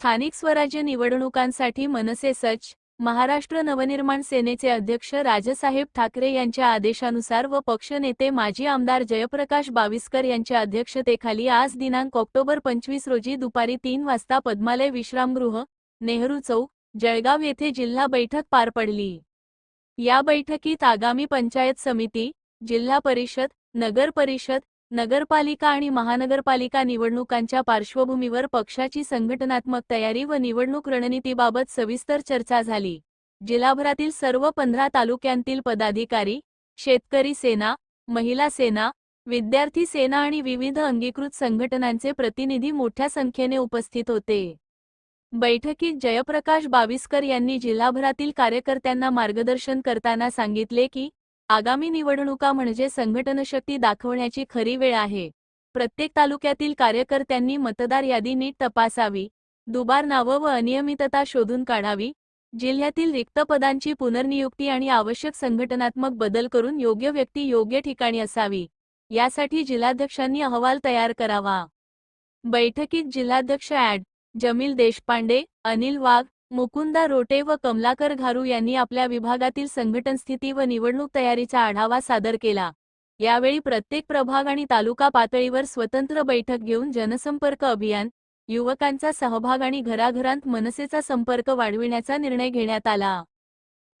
स्थानिक स्वराज्य निवडणुकांसाठी मनसे सच महाराष्ट्र नवनिर्माण सेनेचे अध्यक्ष राजसाहेब ठाकरे यांच्या आदेशानुसार व पक्षनेते माजी आमदार जयप्रकाश बाविस्कर यांच्या अध्यक्षतेखाली आज दिनांक ऑक्टोबर पंचवीस रोजी दुपारी तीन वाजता पद्मालय विश्रामगृह नेहरू चौक जळगाव येथे जिल्हा बैठक पार पडली. या बैठकीत आगामी पंचायत समिती जिल्हा परिषद नगर परिषद नगरपालिका आणि महानगरपालिका निवडणुकांच्या पार्श्वभूमीवर पक्षाची संघटनात्मक तयारी व निवडणूक रणनीतीबाबत सविस्तर चर्चा झाली. जिल्हाभरातील सर्व पंधरा तालुक्यांतील पदाधिकारी शेतकरी सेना महिला सेना विद्यार्थी सेना आणि विविध अंगीकृत संघटनांचे प्रतिनिधी मोठ्या संख्येने उपस्थित होते. बैठकीत जयप्रकाश बाविस्कर यांनी जिल्हाभरातील कार्यकर्त्यांना मार्गदर्शन करताना सांगितले की आगामी निवडणुका म्हणजे संघटनशक्ती दाखवण्याची खरी वेळ आहे. प्रत्येक तालुक्यातील कार्यकर्त्यांनी मतदार यादी नीट तपासावी दुबार नावं व अनियमितता शोधून काढावी जिल्ह्यातील रिक्त पदांची पुनर्नियुक्ती आणि आवश्यक संघटनात्मक बदल करून योग्य व्यक्ती योग्य ठिकाणी असावी. यासाठी जिल्हाध्यक्षांनी अहवाल तयार करावा. बैठकीत जिल्हाध्यक्ष ॲड. जमील देशपांडे अनिल वाघ मुकुंदा रोटे व कमलाकर घारू यांनी आपल्या विभागातील संघटन स्थिती व निवडणूक तयारीचा आढावा सादर केला. यावेळी प्रत्येक प्रभाग आणि तालुका पातळीवर स्वतंत्र बैठक घेऊन जनसंपर्क अभियान युवकांचा सहभाग आणि घराघरांत मनसेचा संपर्क वाढविण्याचा निर्णय घेण्यात आला.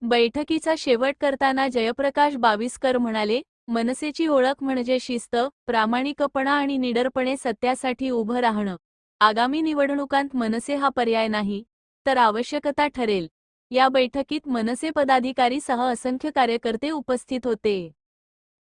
बैठकीचा शेवट करताना जयप्रकाश बाविस्कर म्हणाले मनसेची ओळख म्हणजे शिस्त प्रामाणिकपणा आणि निडरपणे सत्यासाठी उभं राहणं. आगामी निवडणुकांत मनसे हा पर्याय नाही. तर आवश्यकता ठरेल. या बैठकीत मनसे पदाधिकारी सह असंख्य कार्यकर्ते उपस्थित होते.